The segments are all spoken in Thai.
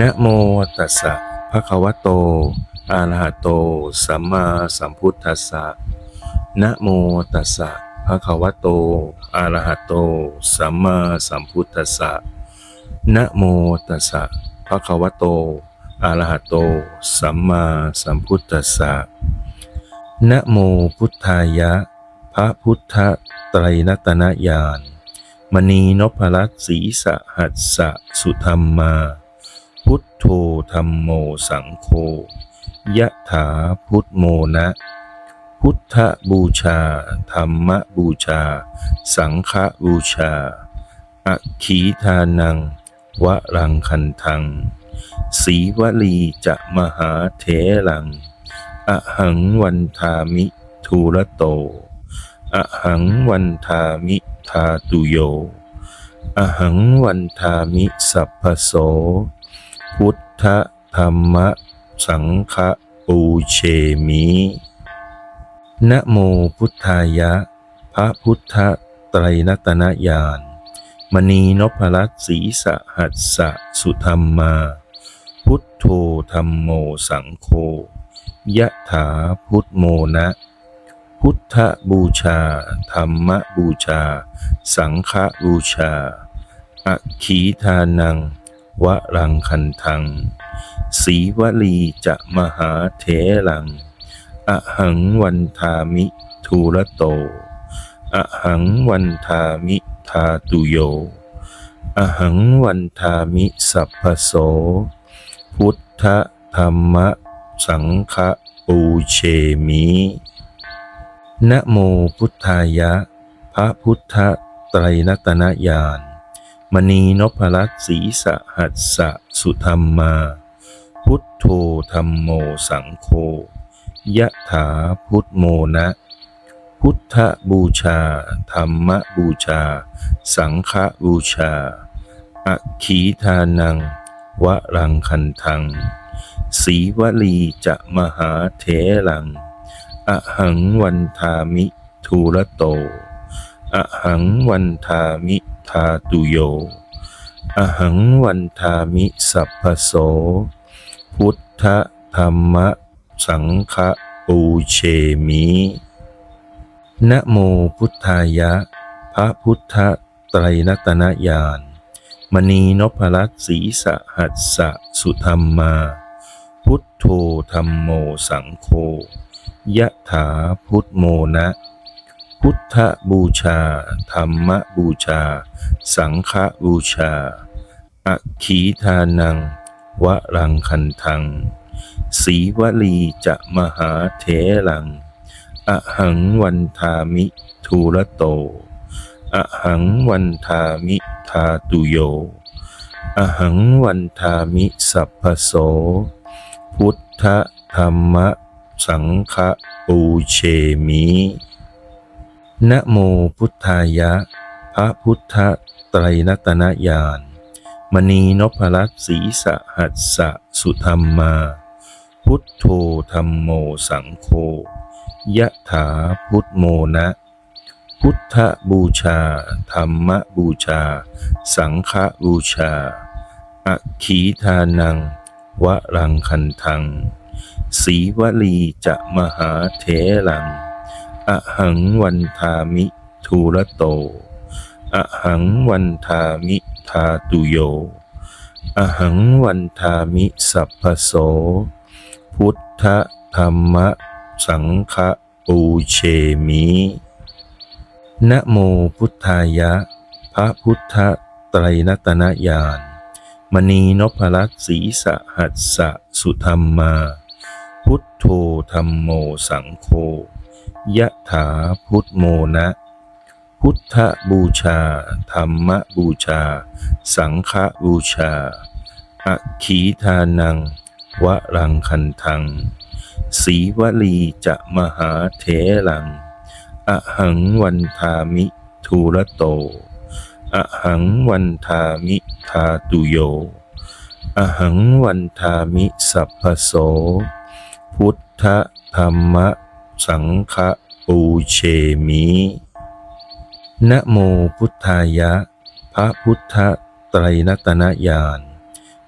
นะโมตัสสะภะคะวะโตอะระหะโต สัมมาสัมพุทธัสสะนะโมตัสสะภะคะวะโตอะระหะโต สัมมาสัมพุทธัสสะนะโมตัสสะภะคะวะโตอะระหะโต สัมมาสัมพุทธัสสะนะโมพุทธายะ พระพุทธไตรรัตนญาณมณีนพรัตน์ศีสหัสสะสุธรรมมา พุทโธธรรมโมสังโฆยะถาพุทโมนะ พุทธบูชา ธรรมบูชา สังฆบูชาอัคีทานัง วะรังคันทัง สีวลีจะมหาเถรังอะหังวันทามิทูระโตอะหังวันทามิทาตุโยอะหังวันทามิสัพพโส พุทธธรรมสังฆปูเชมินะโมพุทธายะ พระพุทธไตรรัตนญาณมณีนพรัตน์ศรีสหัสสะสุธรรมา พุทโธธรรมโมสังโฆยะถาพุทโมนะ พุทธบูชา ธรรมบูชา สังฆบูชาอัคคีทานัง วรังคันทัง สีวลีจะมหาเถรังอะหังวันทามิทูระโตอะหังวันทามิทาตุโยอะหังวันทามิสัพพโส พุทธธรรมสังฆปูเชมินะโมพุทธายะ พระพุทธไตรรัตนญาณ มณีนพรัตน์ศรีสหัสสะสุธรรมมา พุทโธธรรมโมสังโฆยะถาพุทโมนะ พุทธบูชา ธรรมบูชา สังฆบูชาอัคีทานัง วะรังคันทัง สีวลีจะมหาเถรังอะหังวันทามิทูระโตอะหังวันทามิ ทาตุโยอะหังวันทามิสัพพโส พุทธธรรมสังฆปูเชมินะโมพุทธายะ พระพุทธไตรรัตนญาณมณีนพรัตศีสหัสสะสุธรรมา พุทโธธรรมโมสังโฆยะถาพุทโมนะ พุทธบูชา ธรรมบูชา สังฆบูชาอัคีทานังวะรังคันทัง สีวลีจะมหาเถรังอะหังวันทามิทูระโตอะหังวันทามิทาตุโยอะหังวันทามิสัพพโส พุทธธรรมสังฆปูเชมิ นะโมพุทธายะ พระพุทธไตรรัตนญาณมณีนพรัตน์ศรีสหัสสะสุธรรมมา พุทโธธรรมโมสังโฆยะถาพุทโมนะ พุทธบูชา ธรรมบูชา สังฆบูชาอัคคีทานัง วะรังคันทัง สีวลีจะมหาเถรัง อะหังวันทามิทูระโตอะหังวันทามิทาตุโยอะหังวันทามิสัพพโส พุทธธรรมสังฆปูเชมินะโมพุทธายะ พระพุทธไตรรัตนญาณมณีนพรัตศีสหัสสะสุธรรมมา พุทโธธรรมโมสังโฆ ยะถาพุทโมนะ พุทธบูชา ธรรมบูชา สังฆบูชาอัคีทานัง วะรังคันทัง สีวลีจะมหาเถรังอะหังวันทามิทูระโตอะหังวันทามิทาตุโยอะหังวันทามิสัพพโส พุทธธรรม สังฆปูเชมินะโมพุทธายะ พระพุทธไตรรัตนญาณ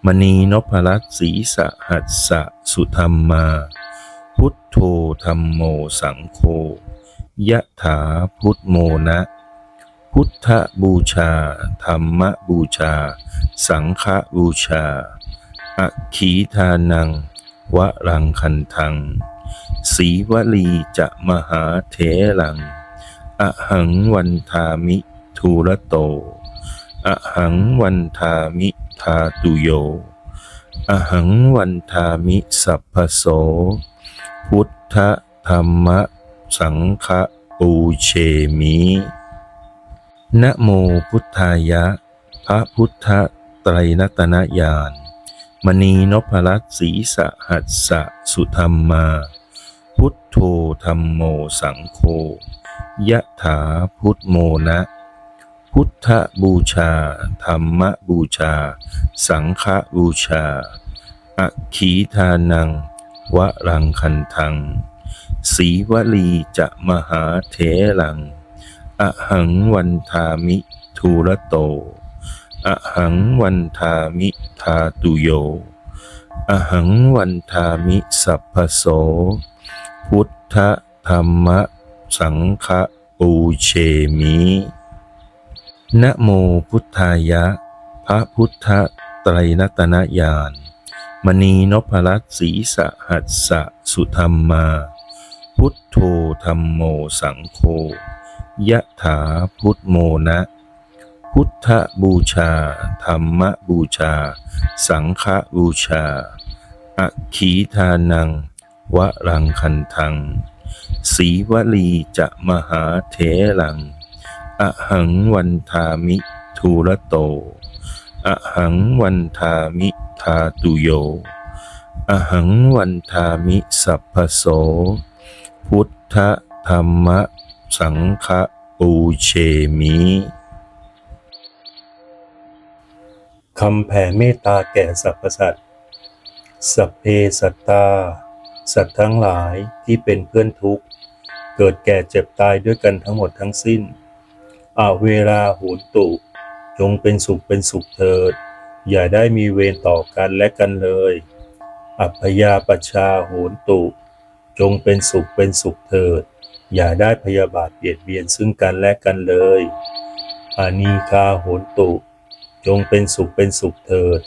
มณีนพรัตน์ศรีสหัสสะสุธรรมมา พุทโธธรรมโมสังโฆยะถาพุทโมนะ พุทธบูชา ธรรมบูชา สังฆบูชาอคขีทานัง วะรังคันทัง สีวลีจะมหาเถรัง อหังวันทามิทูระโต อหังวันทามิทาตุโย อหังวันทามิสัพพโส พุทธธรรมสังฆปูเชมินะโมพุทธายะ พระพุทธไตรนัตนญาณมณีนพรัตน์ศีสหัสสะสุธรรมมา พุทโธธรรมโมสังโฆยะถาพุทโมนะ พุทธบูชา ธรรมบูชา สังฆบูชาอัคขีทานัง วะรังคันทัง สีวลีจะมหาเถรัง อหังวันทามิทูระโต อหังวันทามิทาตุโย อหังวันทามิสัพพโส พุทธธรรมสังฆปูเชมินะโมพุทธายะ พระพุทธไตรนัตนญาณมณีนพรัตน์ศรีสหัสสะสุธรรมา พุทโธธรรมโมสังโฆยะถาพุทโมนะ พุทธบูชา ธรรมบูชา สังฆบูชา อคีทานัง วรังคันทัง สีวลีจะมหาเถรัง อหังวันทามิทูระโต อหังวันทามิทาตุโย อหังวันทามิสัพพโส พุทธธรรมสังฆปูเชมิคำแผ่เมตตาแก่สรรพสัตว์สัพเพสัตตา สัตว์ทั้งหลายที่เป็นเพื่อนทุกข์ เกิดแก่เจ็บตายด้วยกันทั้งหมดทั้งสิ้นอาเวลาโหนตุจงเป็นสุขเป็นสุขเถิด อย่าได้มีเวรต่อกันและกันเลย อัพยาปชาโหนตุ จงเป็นสุขเป็นสุขเถิด อย่าได้พยาบาทเบียดเบียนซึ่งกันและกันเลยอานีคาโหนตุ จงเป็นสุขเป็นสุขเถิด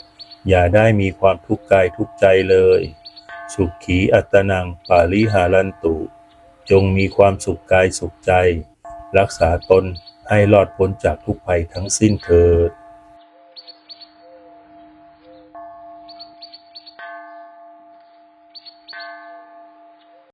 อย่าได้มีความทุกข์กายทุกใจเลย สุขขีอัตนังปาลิหารันตุ จงมีความสุขกายสุขใจ รักษาตนให้รอดพ้นจากทุกภัยทั้งสิ้นเถิด